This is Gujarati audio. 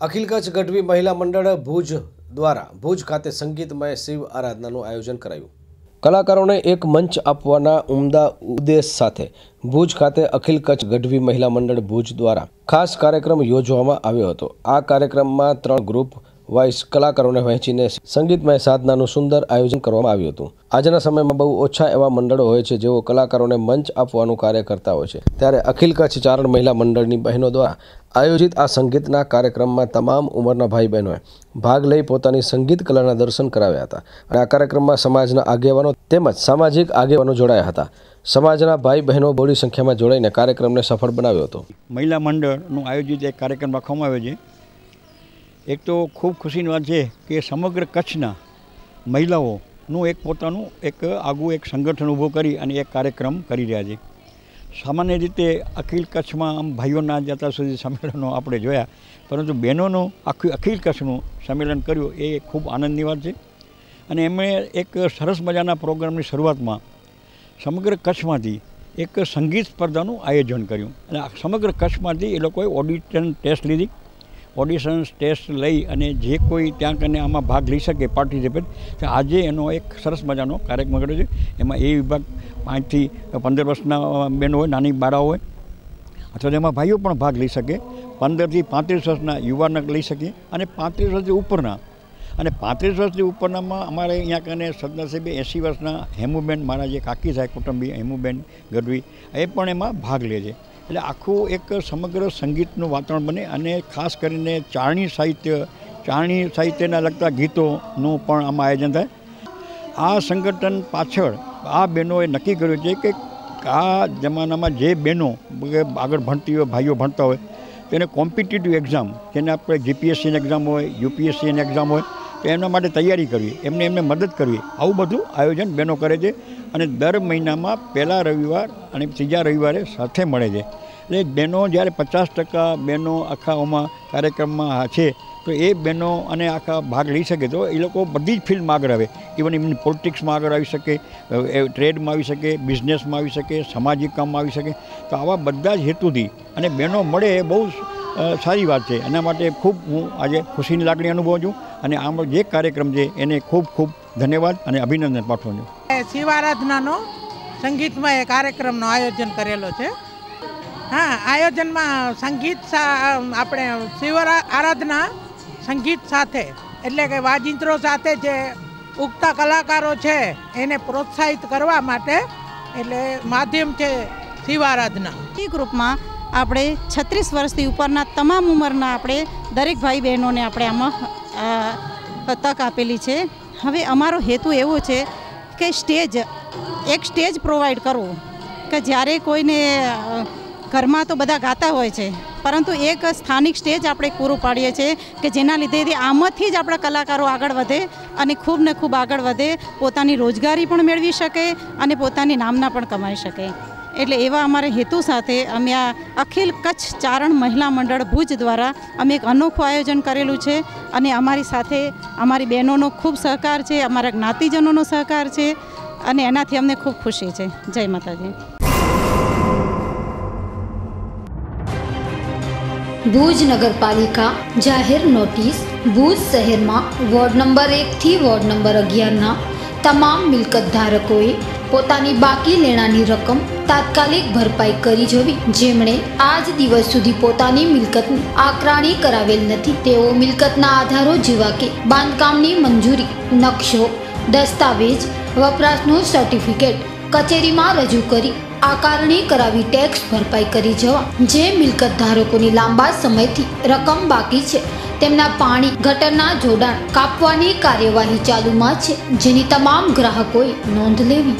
અખિલ કચ્છ ગઢવી મહિલા મંડળ ભુજ દ્વારા ભુજ ખાતે સંગીતમય શિવ આરાધનાનું આયોજન કરાયું. કલાકારોને એક મંચ આપવાના ઉમદા ઉદ્દેશ સાથે ભુજ ખાતે અખિલ કચ્છ ગઢવી મહિલા મંડળ ભુજ દ્વારા ખાસ કાર્યક્રમ યોજવામાં આવ્યો હતો. આ કાર્યક્રમમાં ત્રણ ગ્રુપ વાઇસ કલાકારોને વહેંચીને સંગીતમય સાધનાનું સુંદર આયોજન કરવામાં આવ્યું હતું. આજના સમયમાં બહુ ઓછા એવા મંડળો હોય છે જેઓ કલાકારોને મંચ આપવાનું કાર્ય કરતા હોય છે. ત્યારે અખિલ કચ્છ ચારણ મહિલા મંડળની બહેનો દ્વારા આયોજિત આ સંગીતના કાર્યક્રમમાં તમામ ઉંમરના ભાઈ બહેનોએ ભાગ લઈ પોતાની સંગીત કલાના દર્શન કરાવ્યા હતા. અને આ કાર્યક્રમમાં સમાજના આગેવાનો તેમજ સામાજિક આગેવાનો જોડાયા હતા. સમાજના ભાઈ બહેનો બોડી સંખ્યામાં જોડાઈને કાર્યક્રમને સફળ બનાવ્યો હતો. મહિલા મંડળનું આયોજિત એક કાર્યક્રમ રાખવામાં આવ્યો છે. એક તો ખૂબ ખુશીની વાત છે કે સમગ્ર કચ્છના મહિલાઓનું એક પોતાનું એક આગવું એક સંગઠન ઊભો કરી અને એક કાર્યક્રમ કરી રહ્યા છે. સામાન્ય રીતે અખિલ કચ્છમાં આમ ભાઈઓના જતા સુધી સંમેલનો આપણે જોયા, પરંતુ બહેનોનું આખું અખિલ કચ્છનું સંમેલન કર્યું એ ખૂબ આનંદની વાત છે. અને એમણે એક સરસ મજાના પ્રોગ્રામની શરૂઆતમાં સમગ્ર કચ્છમાંથી એક સંગીત સ્પર્ધાનું આયોજન કર્યું. અને સમગ્ર કચ્છમાંથી એ લોકોએ ઓડિશન ટેસ્ટ લીધી. ઓડિશન ટેસ્ટ લઈ અને જે કોઈ ત્યાં કને આમાં ભાગ લઈ શકે પાર્ટિસિપેટ, તો આજે એનો એક સરસ મજાનો કાર્યક્રમ કર્યો છે. એમાં એ વિભાગ પાંચથી પંદર વર્ષના બહેનો હોય, નાની બાળાઓ હોય, અથવા તો એમાં ભાઈઓ પણ ભાગ લઈ શકે. પંદરથી પાંત્રીસ વર્ષના યુવાન લઈ શકે અને પાંત્રીસ વર્ષથી ઉપરના. અને પાંત્રીસ વર્ષથી ઉપરનામાં અમારે અહીંયા કને સદનસીબે એંસી વર્ષના હેમુબેન મારા જે કાકી સાહેબ કુટુંબી હેમુબેન ગઢવી, એ પણ એમાં ભાગ લે છે. એટલે આખું એક સમગ્ર સંગીતનું વાતાવરણ બને અને ખાસ કરીને ચારણી સાહિત્ય, ચારણી સાહિત્યના લગતા ગીતોનું પણ આમાં આયોજન થાય. આ સંગઠન પાછળ આ બહેનોએ નક્કી કર્યું છે કે આ જમાનામાં જે બહેનો આગળ ભણતી હોય, ભાઈઓ ભણતા હોય, તેને કોમ્પિટિટિવ એક્ઝામ, જેને આપણે જીપીએસસીની એક્ઝામ હોય, યુપીએસસીની એક્ઝામ હોય એમના માટે તૈયારી કરવી, એમને એમને મદદ કરવી. આવું બધું આયોજન બહેનો કરે છે અને દર મહિનામાં પહેલા રવિવાર અને ત્રીજા રવિવારે સાથે મળે છે. એટલે બહેનો જ્યારે પચાસ ટકા બહેનો આખાઓમાં કાર્યક્રમમાં છે, તો એ બહેનો અને આખા ભાગ લઈ શકે તો એ લોકો બધી જ ફિલ્ડમાં આગળ આવે. ઇવન એમની પોલિટિક્સમાં આગળ આવી શકે, એ ટ્રેડમાં આવી શકે, બિઝનેસમાં આવી શકે, સામાજિક કામમાં આવી શકે. તો આવા બધા જ હેતુથી અને બહેનો મળે એ બહુ સારી વાત છે. એના માટે ખૂબ હું આજે ખુશીની લાગણી અનુભવું છું અને આમ જે કાર્યક્રમ છે એને ખૂબ ખૂબ ધન્યવાદ અને અભિનંદન પાઠવું છું. શિવારાધનાનો સંગીતમય કાર્યક્રમનો આયોજન કરેલો છે. હા આયોજનમાં સંગીત આપણે શિવ આરાધના સંગીત સાથે એટલે કે વાજિંત્રો સાથે જે ઉગતા કલાકારો છે એને પ્રોત્સાહિત કરવા માટે એટલે માધ્યમ છે શિવ આરાધના એક ગ્રુપમાં આપણે છત્રીસ વર્ષથી ઉપરના તમામ ઉંમરના આપણે દરેક ભાઈ બહેનોને આપણે આમાં તક આપેલી છે. હવે અમારો હેતુ એવો છે કે સ્ટેજ, એક સ્ટેજ પ્રોવાઈડ કરવું. કે જ્યારે કોઈને ઘરમાં તો બધા ગાતા હોય છે, પરંતુ એક સ્થાનિક સ્ટેજ આપણે પૂરું પાડીએ છીએ કે જેના લીધે આમાંથી જ આપણા કલાકારો આગળ વધે અને ખૂબ ને ખૂબ આગળ વધે, પોતાની રોજગારી પણ મેળવી શકે અને પોતાની નામના પણ કમાઈ શકે. એટલે એવા અમારા હેતુ સાથે અમે આ અખિલ કચ્છ ચારણ મહિલા મંડળ ભુજ દ્વારા અમે એક અનોખું આયોજન કરેલું છે અને અમારી સાથે અમારી બહેનોનો ખૂબ સહકાર છે, અમારા જ્ઞાતિજનોનો સહકાર છે અને એનાથી અમને ખૂબ ખુશી છે. જય માતાજી. ભુજ નગરપાલિકા જાહેર નોટિસ, ભુજ શહેરમાં વોર્ડ નંબર એકથી વોર્ડ નંબર અગિયારના તમામ મિલકત ધારકોએ પોતાની બાકી લેણાની રકમ તાત્કાલિક ભરપાઈ કરી જોવી. જેમણે આજ દિવસ સુધી પોતાની મિલકતની આકરાણી કરાવેલ નથી. તેઓ મિલકતના આધારો જેવા કે બાંધકામની મંજૂરી, નકશો, દસ્તાવેજ, વપરાશનું સર્ટિફિકેટ કચેરીમાં રજૂ કરી આકારણી કરાવી ટેક્સ ભરપાઈ કરી જવા. જે મિલકત ધારકોની લાંબા સમયથી રકમ બાકી છે, તેમના પાણી, ગટરના જોડાણ કાપવાની કાર્યવાહી ચાલુમાં છે. જેની તમામ ગ્રાહકોએ નોંધ લેવી.